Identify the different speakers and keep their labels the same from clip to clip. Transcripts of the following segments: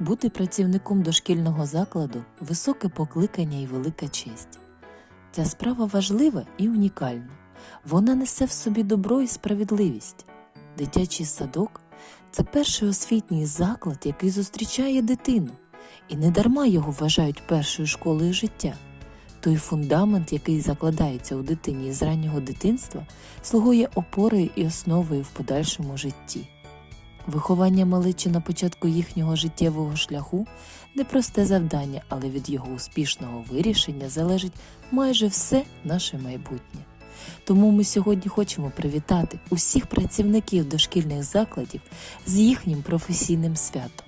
Speaker 1: Бути працівником дошкільного закладу високе покликання і велика честь. Ця справа важлива і унікальна. Вона несе в собі добро і справедливість. Дитячий садок це перший освітній заклад, який зустрічає дитину, і недарма його вважають першою школою життя. Той фундамент, який закладається у дитині з раннього дитинства, слугує опорою і основою в подальшому житті. Виховання малечі на початку їхнього життєвого шляху непросте завдання, але від його успішного вирішення залежить майже все наше майбутнє. Тому ми сьогодні хочемо привітати усіх працівників дошкільних закладів з їхнім професійним святом.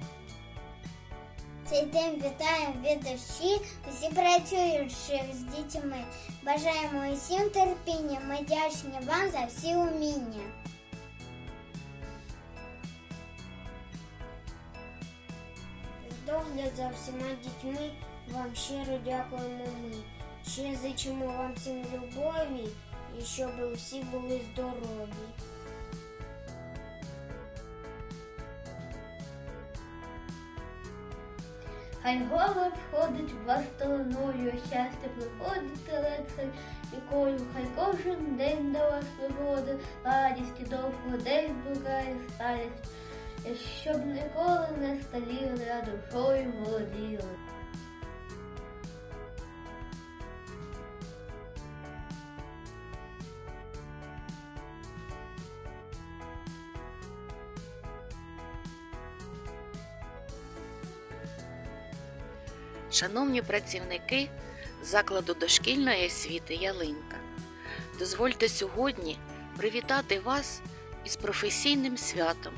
Speaker 2: Цей день вітаємо від душі усі працюючих з дітьми. Бажаємо усім терпіння. Ми вдячні вам за всі уміння.
Speaker 3: Догляд за всіма дітьми вам щиро дякуємо ми. Ще зичимо вам всім любові і щоб усі були здорові.
Speaker 4: Хай голод входить в вас стороною, щастя приходить телеце вікою, хай кожен день до вас виходить, радість і довго день блукає старість, щоб ніколи не сталіли, а душою молоділи.
Speaker 5: Шановні працівники закладу дошкільної освіти Ялинка, дозвольте сьогодні привітати вас із професійним святом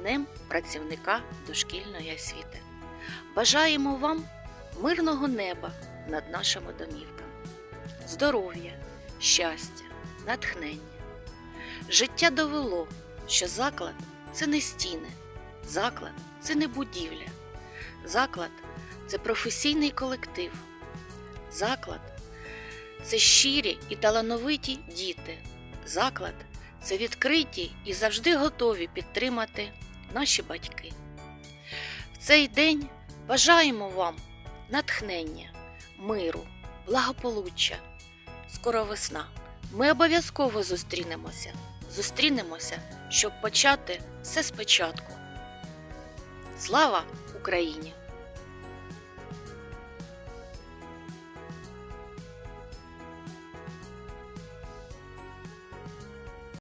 Speaker 5: Днем працівника дошкільної освіти. Бажаємо вам мирного неба над нашими домівками, здоров'я, щастя, натхнення. Життя довело, що заклад це не стіни, заклад це не будівля, заклад це професійний колектив. Заклад це щирі і талановиті діти. Заклад це відкриті і завжди готові підтримати наші батьки. В цей день бажаємо вам натхнення, миру, благополуччя. Скоро весна. Ми обов'язково зустрінемося. Зустрінемося, щоб почати все спочатку. Слава Україні!